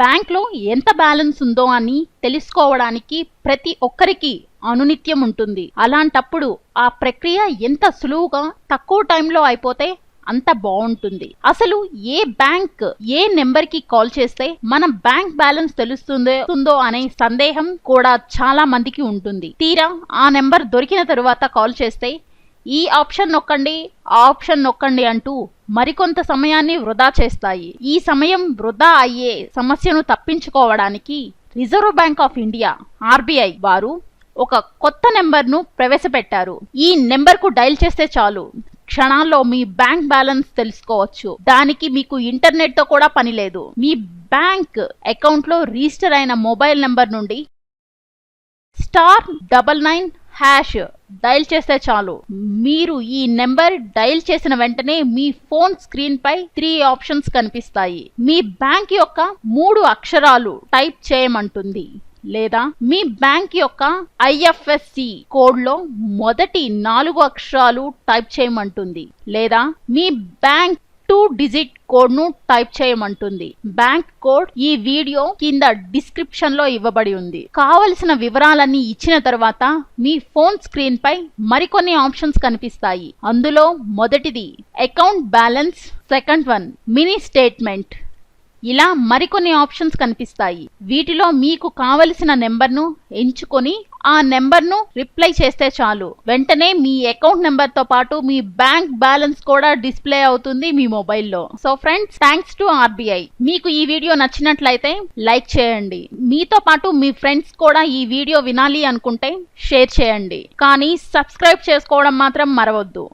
బ్యాంక్లో ఎంత బ్యాలెన్స్ ఉందో అని తెలుసుకోవడానికి ప్రతి ఒక్కరికి అనునిత్యం ఉంటుంది. అలాంటప్పుడు ఆ ప్రక్రియ ఎంత సులువుగా తక్కువ టైంలో అయిపోతే అంత బాగుంటుంది. అసలు ఏ బ్యాంక్ ఏ నెంబర్కి కాల్ చేస్తే మనం బ్యాంక్ బ్యాలెన్స్ తెలుస్తుందో అనే సందేహం కూడా చాలా మందికి ఉంటుంది. తీరా ఆ నెంబర్ దొరికిన తరువాత కాల్ చేస్తే ఈ ఆప్షన్ నొక్కండి ఆ ఆప్షన్ నొక్కండి అంటూ మరికొంత సమయాన్ని వృధా చేస్తాయి. ఈ సమయం వృధా అయ్యే సమస్యను తప్పించుకోవడానికి reserve bank of India RBI వారు ఒక కొత్త నెంబర్ను ప్రవేశపెట్టారు. ఈ నెంబర్కు డైల్ చేస్తే చాలు. క్షణాల్లో మీ బ్యాంక్ బ్యాలెన్స్ తెలుసుకోవచ్చు. దానికి మీకు ఇంటర్నెట్తో కూడా పని లేదు. మీ బ్యాంక్ అకౌంట్లో రిజిస్టర్ అయిన మొబైల్ నెంబర్ నుండి star double nine hash dial చేస్తే చాలు. మీరు ఈ నెంబర్ డైల్ చేసిన వెంటనే మీ ఫోన్ స్క్రీన్ పై త్రీ ఆప్షన్స్ కనిపిస్తాయి. మీ బ్యాంక్ యొక్క మూడు అక్షరాలు టైప్ చేయమంటుంది. లేదా మీ బ్యాంక్ యొక్క ఐఎఫ్ఎస్సి కోడ్లో మొదటి నాలుగు అక్షరాలు టైప్ చేయమంటుంది. లేదా మీ బ్యాంక్ టూ డిజిట్ కోడ్ను టైప్ చేయమంటుంది. బ్యాంక్ కోడ్ ఈ వీడియో కింద డిస్క్రిప్షన్లో ఇవ్వబడి ఉంది. కావలసిన వివరాలన్నీ ఇచ్చిన తర్వాత మీ ఫోన్ స్క్రీన్ పై మరికొన్ని ఆప్షన్స్ కనిపిస్తాయి. అందులో మొదటిది account balance second one mini statement ఇలా మరికొన్ని ఆప్షన్స్ కనిపిస్తాయి. వీటిలో మీకు కావలసిన నెంబర్ను ఎంచుకొని ఆ నెంబర్ను రిప్లై చేస్తే చాలు. వెంటనే మీ అకౌంట్ నెంబర్తో పాటు మీ బ్యాంక్ బ్యాలెన్స్ కూడా డిస్ప్లే అవుతుంది మీ మొబైల్లో. So friends thanks to RBI. మీకు ఈ వీడియో నచ్చినట్లయితే లైక్ చేయండి. మీతో పాటు మీ ఫ్రెండ్స్ కూడా ఈ వీడియో వినాలి అనుకుంటే షేర్ చేయండి. కానీ సబ్స్క్రైబ్ చేసుకోవడం మాత్రం మరవద్దు.